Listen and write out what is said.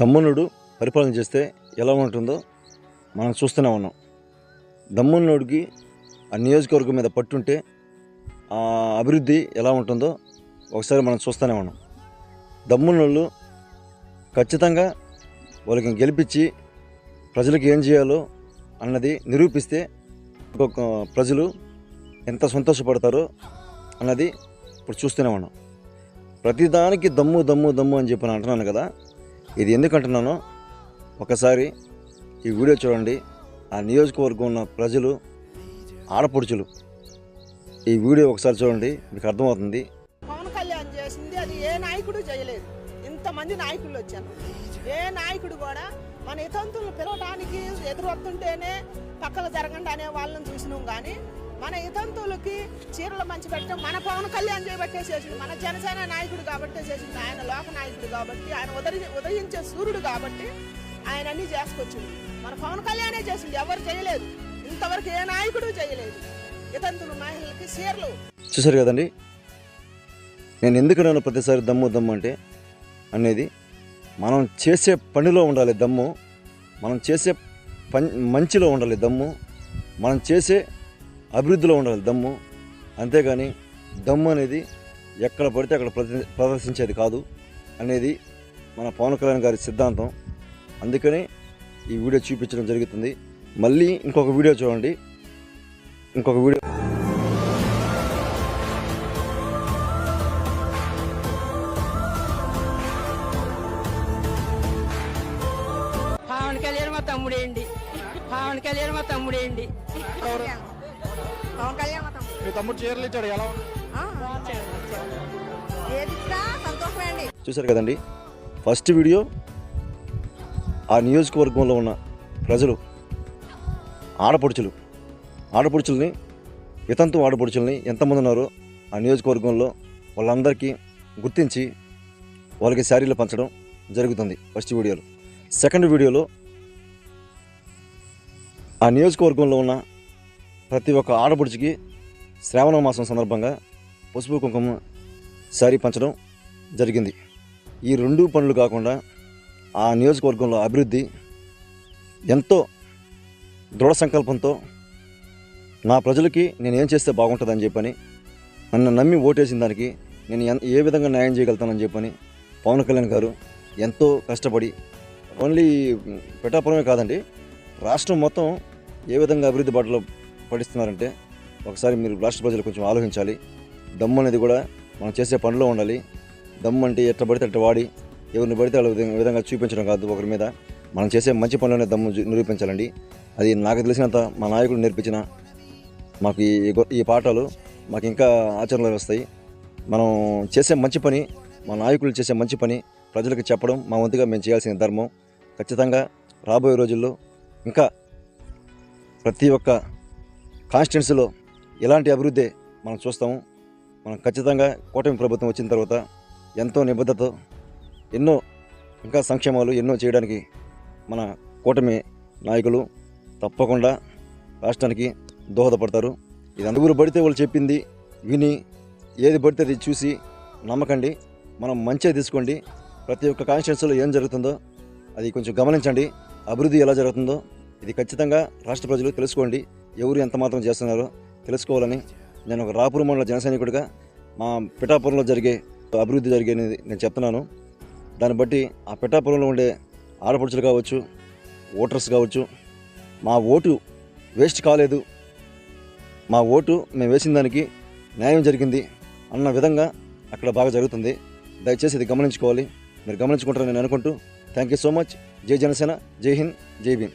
దమ్మునుడు పరిపాలన చేస్తే ఎలా ఉంటుందో మనం చూస్తూనే ఉన్నాం. దమ్మునుడికి ఆ నియోజకవర్గం మీద పట్టుంటే ఆ అభివృద్ధి ఎలా ఉంటుందో ఒకసారి మనం చూస్తూనే ఉన్నాం. దమ్మునోళ్ళు ఖచ్చితంగా వాళ్ళకి గెలిపించి ప్రజలకు ఏం చేయాలో అన్నది నిరూపిస్తే ఒక్కొక్క ప్రజలు ఎంత సంతోషపడతారో అన్నది ఇప్పుడు చూస్తూనే ఉన్నాం. ప్రతిదానికి దమ్ము దమ్ము దమ్ము అని చెప్పి నేను అంటున్నాను కదా ఇది ఎందుకంటున్నానో ఒకసారి ఈ వీడియో చూడండి. ఆ నియోజకవర్గం ఉన్న ప్రజలు ఆడపడుచులు ఈ వీడియో ఒకసారి చూడండి. మీకు అర్థమవుతుంది. పవన్ కళ్యాణ్ చేసింది అది ఏ నాయకుడు చేయలేదు. ఇంతమంది నాయకులు వచ్చారు. ఏ నాయకుడు కూడా మన ఇతంతులను పిలవడానికి ఎదురు వస్తుంటేనే పక్కన జరగండి అనే వాళ్ళని చూసినాం కానీ మన ఇతంతులకి చీరలు మంచి పెట్టడం మన పవన్ కళ్యాణ్ చేయబట్టే చేసింది. మన జనసేన నాయకుడు కాబట్టే చేసింది. ఆయన లోక నాయకుడు కాబట్టి ఆయన ఉదరి ఉదయించే సూర్యుడు కాబట్టి ఆయన అన్ని చేసుకొచ్చింది మన పవన్ కళ్యాణే చేసింది ఎవరు చేయలేదు. ఇంతవరకు ఏ నాయకుడు చేయలేదు. ఇతంతులు మహిళలకి చీరలు. చూసారు కదండి? నేను ఎందుకు నన్ను ప్రతిసారి దమ్ము దమ్ము అంటే అనేది మనం చేసే పనిలో ఉండాలి దమ్ము మనం చేసే పని మంచిలో ఉండాలి దమ్ము మనం చేసే అభివృద్ధిలో ఉండాలి దమ్ము. అంతేగాని దమ్ము అనేది ఎక్కడ పడితే అక్కడ ప్రద- ప్రదర్శించేది కాదు అనేది మన పవన్ కళ్యాణ్ గారి సిద్ధాంతం. అందుకనే ఈ వీడియో చూపించడం జరుగుతుంది. మళ్ళీ ఇంకొక వీడియో చూడండి. ఇంకొక వీడియో పవన్ కళ్యాణ్ మా తమ్ముడేండి పవన్ కళ్యాణ్ మా తమ్ముడేండి పవన్ కళ్యాణ్ మతం మీ తమ్ముడు చీరలు ఇచ్చాడు ఎలా ఉంది? ఏదిచ్చినా సంతోషమే అండి. చూశారు కదండి ఫస్ట్ వీడియో ఆ నియోజకవర్గంలో ఉన్న ప్రజలు ఆడపడుచులు ఆడపడుచుల్ని వితంతు ఆడపడుచుల్ని ఎంతమంది ఉన్నారో ఆ నియోజకవర్గంలో వాళ్ళందరికీ గుర్తించి వాళ్ళకి శారీలు పంచడం జరుగుతుంది ఫస్ట్ వీడియోలో. సెకండ్ వీడియోలో ఆ నియోజకవర్గంలో ఉన్న ప్రతి ఒక్క ఆడపడుచుకి శ్రావణ మాసం సందర్భంగా పసుపు కుంకుమ శారీ పంచడం జరిగింది. ఈ రెండు పనులు కాకుండా ఆ నియోజకవర్గంలో అభివృద్ధి ఎంతో దృఢ సంకల్పంతో నా ప్రజలకి నేను ఏం చేస్తే బాగుంటుందని చెప్పని నన్ను నమ్మి ఓటేసిన దానికి నేను ఏ విధంగా న్యాయం చేయగలుగుతానని చెప్పని పవన్ కళ్యాణ్ గారు ఎంతో కష్టపడి ఓన్లీ పిఠాపురమే కాదండి రాష్ట్రం మొత్తం ఏ విధంగా అభివృద్ధి బాటలో పడిస్తున్నారంటే ఒకసారి మీరు రాష్ట్ర ప్రజలు కొంచెం ఆలోచించాలి. దమ్ము అనేది కూడా మనం చేసే పనిలో ఉండాలి. దమ్ము అంటే ఎట్లా పడితే అట్లా వాడి ఎవరిని పడితే వాళ్ళ విధంగా విధంగా చూపించడం కాదు ఒకరి మీద. మనం చేసే మంచి పనులనే దమ్ము నిరూపించాలండి. అది నాకు తెలిసినంత మా నాయకుడు నేర్పించిన మాకు ఈ ఈ పాఠాలు మాకు ఇంకా ఆచరణలో వస్తాయి. మనం చేసే మంచి పని మా నాయకులు చేసే మంచి పని ప్రజలకు చెప్పడం మా వంతుగా మేము చేయాల్సిన ధర్మం. ఖచ్చితంగా రాబోయే రోజుల్లో ఇంకా ప్రతి ఒక్క కాన్స్టిట్యున్సీలో ఎలాంటి అభివృద్ధి మనం చూస్తాము మనం ఖచ్చితంగా కూటమి ప్రభుత్వం వచ్చిన తర్వాత ఎంతో నిబద్ధతో ఎన్నో ఇంకా సంక్షేమాలు ఎన్నో చేయడానికి మన కూటమి నాయకులు తప్పకుండా రాష్ట్రానికి దోహదపడతారు. ఇది అందుగురు పడితే వాళ్ళు చెప్పింది విని ఏది పడితే అది చూసి నమ్మకండి. మనం మంచిగా తీసుకోండి. ప్రతి ఒక్క కాన్స్టిట్యున్సీలో ఏం జరుగుతుందో అది కొంచెం గమనించండి. అభివృద్ధి ఎలా జరుగుతుందో ఇది ఖచ్చితంగా రాష్ట్ర ప్రజలు తెలుసుకోండి. ఎవరు ఎంత మాత్రం చేస్తున్నారో తెలుసుకోవాలని నేను ఒక రాపూర్ మండల జనసైనికుడిగా మా పిఠాపురంలో జరిగే అభివృద్ధి జరిగేది నేను చెప్తున్నాను. దాన్ని బట్టి ఆ పిఠాపురంలో ఉండే ఆడపడుచులు కావచ్చు ఓటర్స్ కావచ్చు మా ఓటు వేస్ట్ కాలేదు. మా ఓటు మేము వేసిన దానికి న్యాయం జరిగింది అన్న విధంగా అక్కడ బాగా జరుగుతుంది. దయచేసి ఇది గమనించుకోవాలి. మీరు గమనించుకుంటారని నేను అనుకుంటూ థ్యాంక్ యూ సో మచ్. జై జనసేన జై హింద్ జై భీమ్.